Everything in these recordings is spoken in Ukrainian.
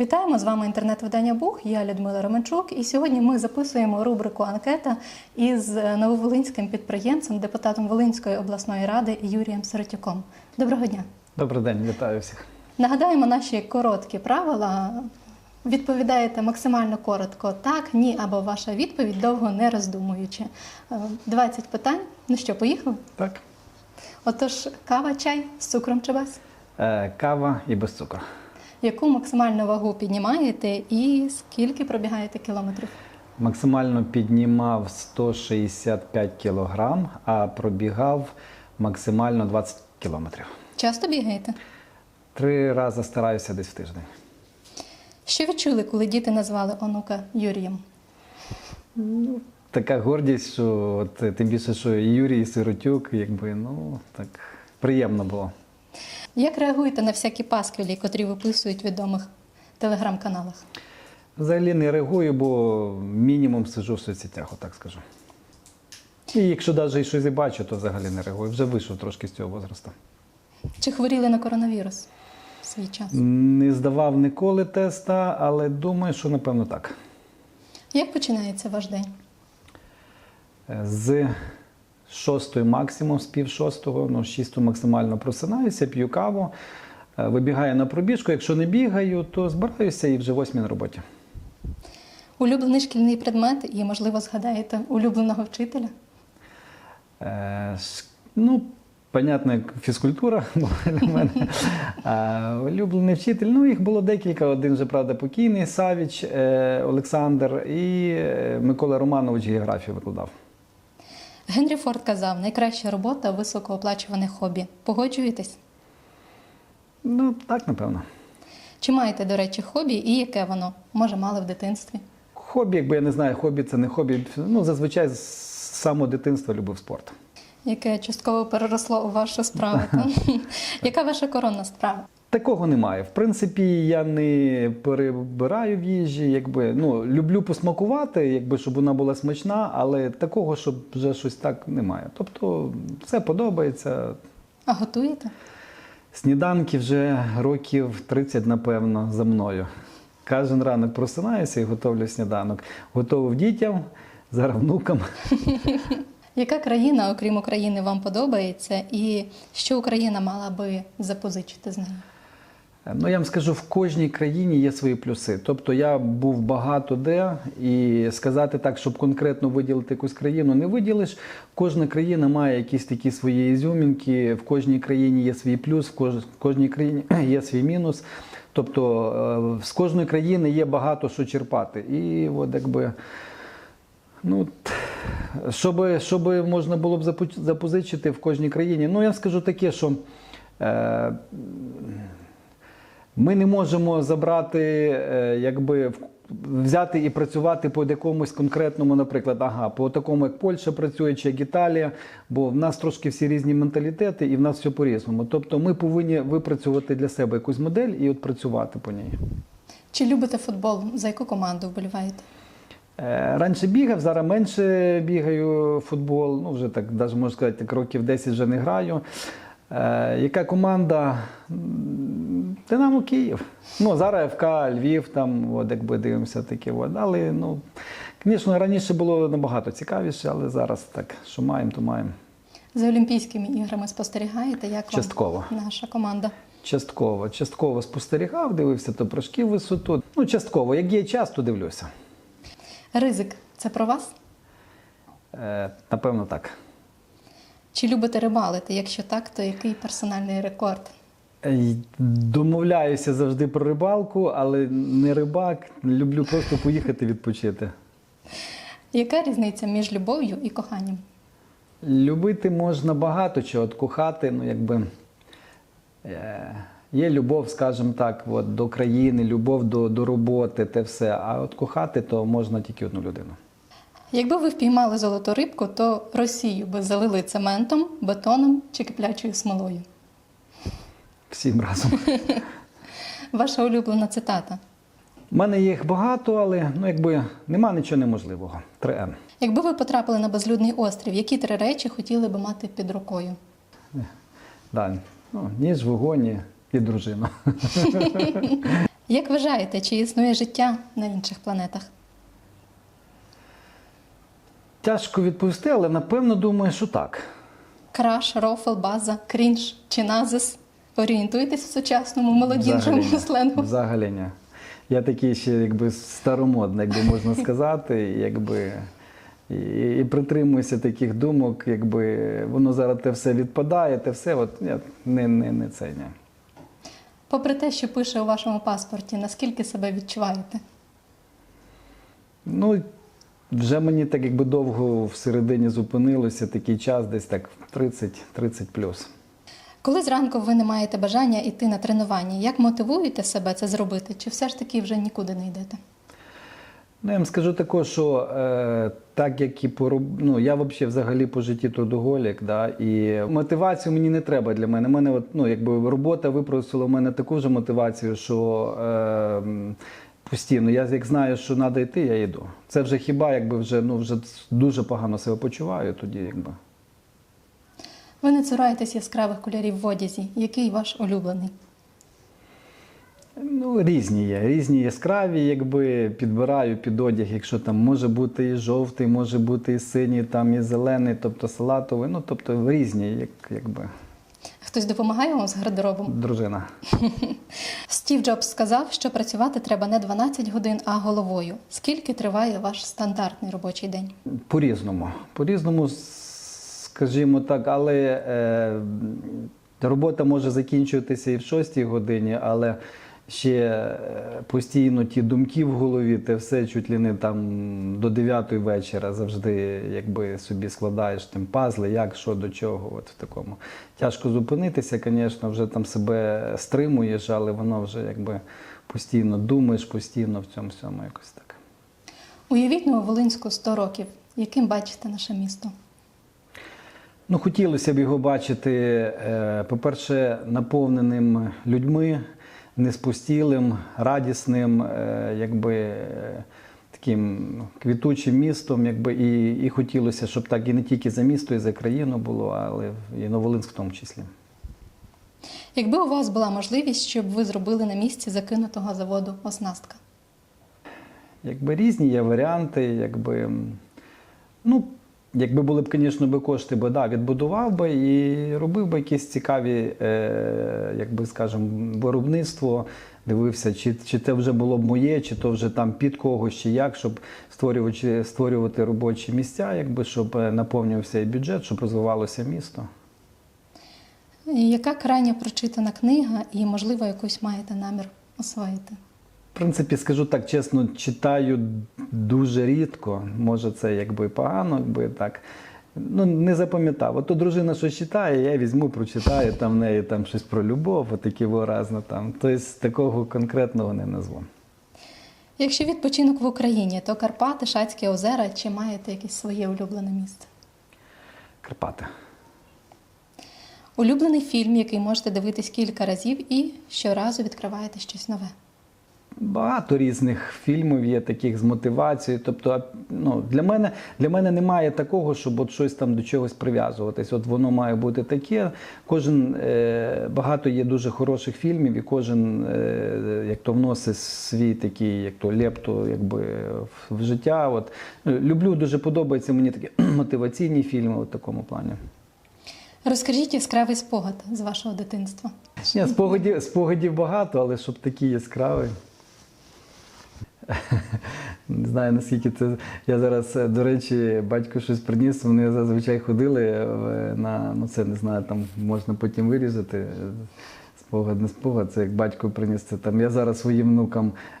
Вітаємо з вами інтернет-видання Бух. Я Людмила Романчук. І сьогодні ми записуємо рубрику Анкета із нововолинським підприємцем, депутатом Волинської обласної ради Юрієм Сиротюком. Доброго дня. Добрий день, вітаю всіх. Нагадаємо наші короткі правила. Відповідаєте максимально коротко так, ні, або ваша відповідь довго не роздумуючи. Е, 20 питань. Ну що, поїхали? Так. Отож, кава, чай з цукром чи без? Е, кава і без цукру. Яку максимальну вагу піднімаєте і скільки пробігаєте кілометрів? Максимально піднімав 165 кілограм, а пробігав максимально 20 кілометрів. Часто бігаєте? Три рази стараюся десь в тиждень. Що відчули, коли діти назвали онука Юрієм? Така гордість, що от, тим більше, що і Юрій, і Сиротюк, якби ну так приємно було. Як реагуєте на всякі пасквілі, котрі виписують в відомих телеграм-каналах? Взагалі не реагую, бо мінімум сижу в соцсетях, отак скажу. І якщо навіть щось і бачу, то взагалі не реагую. Вже вийшов трошки з цього возрасту. Чи хворіли на коронавірус в свій час? Не здавав ніколи теста, але думаю, що напевно так. Як починається ваш день? З шостої максимум, з пів шостого, ну, з шісту максимально просинаюся, п'ю каву, е, вибігаю на пробіжку. Якщо не бігаю, то збираюся і вже восьмій на роботі. Улюблений шкільний предмет і, можливо, згадаєте улюбленого вчителя? Е, ну, понятно, фізкультура була для мене. А, улюблений вчитель. Ну, їх було декілька. Один вже, правда, покійний Савіч е, Олександр і е, Микола Романович географію викладав. Генрі Форд казав, найкраща робота високооплачуване хобі. Погоджуєтесь? Ну, так, напевно. Чи маєте, до речі, хобі і яке воно? Може, мали в дитинстві? Хобі, якби я не знаю, хобі це не хобі. Ну, зазвичай з самого дитинства любив спорт. Яке частково переросло у вашу справу. Яка ваша коронна справа? Такого немає. В принципі, я не перебираю в їжі. Якби, ну, люблю посмакувати, якби, щоб вона була смачна, але такого, щоб вже щось так немає. Тобто, все подобається. А готуєте? Сніданки вже років 30, напевно, за мною. Кожен ранок просинаюся і готовлю сніданок. Готовив дітям, зараз внукам. Яка країна, окрім України, вам подобається, і що Україна мала би запозичити з нею? Ну, я вам скажу, в кожній країні є свої плюси. Тобто я був багато де, і сказати так, щоб конкретно виділити якусь країну, не виділиш. Кожна країна має якісь такі свої ізюмінки, в кожній країні є свій плюс, в кожній країні є свій мінус. Тобто е, з кожної країни є багато що черпати. І от якби. Ну, щоб, щоб можна було б запозичити в кожній країні. Ну, я скажу таке, що е, ми не можемо забрати, е, якби взяти і працювати по якомусь конкретному, наприклад, ага, по такому, як Польща працює, чи як Італія, бо в нас трошки всі різні менталітети і в нас все по-різному. Тобто ми повинні випрацювати для себе якусь модель і от працювати по ній. Чи любите футбол? За яку команду вболіваєте? Е, Раніше бігав, зараз менше бігаю футбол. Ну, вже так, навіть можна сказати, так років 10 вже не граю. Е, яка команда? Динамо Київ. Ну, зараз ФК, Львів, там, от, якби дивимося таке. От. Але, ну, звісно, раніше було набагато цікавіше, але зараз так, що маємо, то маємо. За Олімпійськими іграми спостерігаєте, як вам наша команда? Частково. Частково спостерігав, дивився то прыжки в висоту. Ну, частково. Як є час, то дивлюся. Ризик це про вас? Е, напевно, так. Чи любите рибалити? Якщо так, то який персональний рекорд? Ей, Домовляюся завжди про рибалку, але не рибак. Люблю просто поїхати відпочити. Яка різниця між любов'ю і коханням? Любити можна багато чого, от кохати, ну якби е, є любов, скажімо так, от, до країни, любов до, до роботи, те все. А от кохати то можна тільки одну людину. Якби ви впіймали золоту рибку, то Росію би залили цементом, бетоном чи киплячою смолою. Всім разом. Ваша улюблена цитата. У мене їх багато, але ну якби нема нічого неможливого. 3Н. Якби ви потрапили на безлюдний острів, які три речі хотіли би мати під рукою? Да. Ну, ніж, вогонь і дружину. Як вважаєте, чи існує життя на інших планетах? Тяжко відповісти, але напевно думаю, що так. Краш, рофл, база, крінж чи назис? Орієнтуйтесь в сучасному молодіжному сленгу. Взагалі ні. Я такий ще якби старомодний, якби можна сказати, якби. І, і притримуюся таких думок, якби воно зараз те все відпадає, те все, от я не, не, не це ні. Попри те, що пише у вашому паспорті, наскільки себе відчуваєте? Ну, вже мені так якби довго всередині зупинилося такий час, десь так 30-30 плюс. Коли зранку ви не маєте бажання йти на тренування, як мотивуєте себе це зробити? Чи все ж таки вже нікуди не йдете? Ну, я вам скажу також, що е, так як і пороб... ну, я взагалі взагалі по житті трудоголік, да, і мотивацію мені не треба для мене. мене от, ну, якби робота випросила в мене таку ж мотивацію, що е, постійно. Я як знаю, що треба йти, я йду. Це вже хіба якби вже, ну, вже дуже погано себе почуваю тоді, якби. Ви не цураєтесь яскравих кольорів в одязі. Який ваш улюблений? Ну, різні є, різні яскраві, якби підбираю під одяг, якщо там може бути і жовтий, може бути і синій, там і зелений, тобто салатовий, ну тобто різні, як, якби Хтось допомагає вам з гардеробом? дружина. Стів Джобс сказав, що працювати треба не 12 годин, а головою. Скільки триває ваш стандартний робочий день? По-різному. По-різному, с- скажімо так, але е, робота може закінчуватися і в 6 годині, але ще е, постійно ті думки в голові, те все чуть ли не там до 9 вечора завжди якби собі складаєш тим пазли, як, що, до чого. От в такому. Тяжко зупинитися, звісно, вже там себе стримуєш, але воно вже якби постійно думаєш, постійно в цьому всьому якось так. Уявіть Нововолинську 100 років. Яким бачите наше місто? Ну, хотілося б його бачити, е, по-перше, наповненим людьми, неспустілим, радісним, е, якби е, таким квітучим містом, якби і, і хотілося, щоб так і не тільки за місто, і за країну було, але і Новолинськ в тому числі. Якби у вас була можливість, щоб ви зробили на місці закинутого заводу оснастка? Якби різні є варіанти, якби. Ну, якби були б, звісно, би кошти, би, да, відбудував би і робив би якісь цікаві, е, якби скажемо, виробництво. Дивився, чи, чи це вже було б моє, чи то вже там під когось, чи як, щоб створювати, створювати робочі місця, якби, щоб е, наповнювався і бюджет, щоб розвивалося місто. Яка крайня прочитана книга і, можливо, якусь маєте намір освоїти? В принципі, скажу так чесно, читаю дуже рідко. Може, це якби погано, якби так. Ну, не запам'ятав. Ото дружина щось читає, я візьму, прочитаю, там в неї там щось про любов, отакі виразно там. Тобто такого конкретного не назву. Якщо відпочинок в Україні, то Карпати, Шацькі озера, чи маєте якесь своє улюблене місце? Карпати. Улюблений фільм, який можете дивитись кілька разів і щоразу відкриваєте щось нове. Багато різних фільмів є таких з мотивацією. Тобто, ну, для мене, для мене немає такого, щоб от щось там до чогось прив'язуватись. От воно має бути таке. Кожен е, багато є дуже хороших фільмів, і кожен е, як то вносить свій такий, як то лепту, якби в, в життя. От Ну, люблю, дуже подобаються мені такі мотиваційні фільми у такому плані. Розкажіть яскравий спогад з вашого дитинства. Ні, спогадів, спогадів багато, але щоб такі яскраві. Не знаю наскільки це. Я зараз, е, до речі, батько щось приніс. Вони зазвичай ходили е, на ну це не знаю, там можна потім вирізати. е, Спогад, не спогад, це як батько приніс це там. Я зараз своїм внукам е,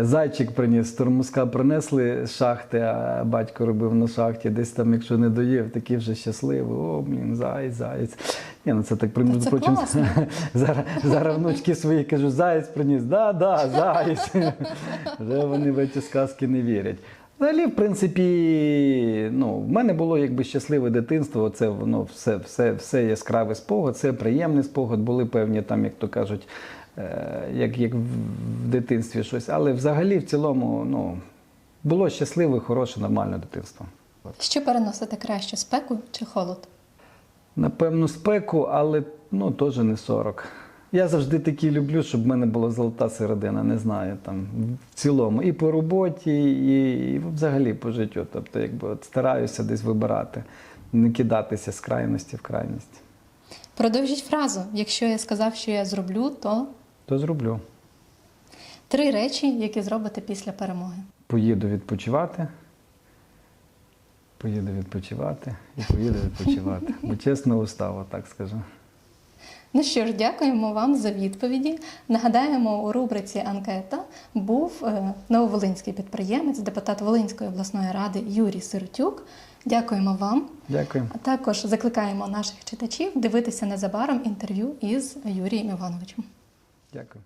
зайчик приніс, тормозка принесли з шахти, а батько робив на шахті. Десь там, якщо не доїв, такий вже щасливий. О, блін, заєць, заєць. Ні, ну це так Та це прочим. Зараз, зараз внучки свої кажуть, заєць приніс. Да, да, заєць. Вже вони в ці сказки не вірять. Взагалі, в принципі, ну, в мене було якби щасливе дитинство. Це воно все, все, все яскравий спогад, це приємний спогад. Були певні там, як то кажуть, е, як, як в дитинстві щось. Але взагалі, в цілому, ну, було щасливе, хороше, нормальне дитинство. Що переносите краще спеку чи холод? Напевно, спеку, але ну, теж не 40. Я завжди такі люблю, щоб в мене була золота середина, не знаю, там в цілому. І по роботі, і, і взагалі по життю. Тобто, якби от стараюся десь вибирати, не кидатися з крайності в крайність. Продовжіть фразу. Якщо я сказав, що я зроблю, то То зроблю. три речі, які зробите після перемоги. Поїду відпочивати. Поїду відпочивати і поїду відпочивати. Бо чесно устав, так скажу. Ну що ж, дякуємо вам за відповіді. Нагадаємо, у рубриці Анкета був е, нововолинський підприємець, депутат Волинської обласної ради Юрій Сиротюк. Дякуємо вам. Дякую. А також закликаємо наших читачів дивитися незабаром інтерв'ю із Юрієм Івановичем. Дякую.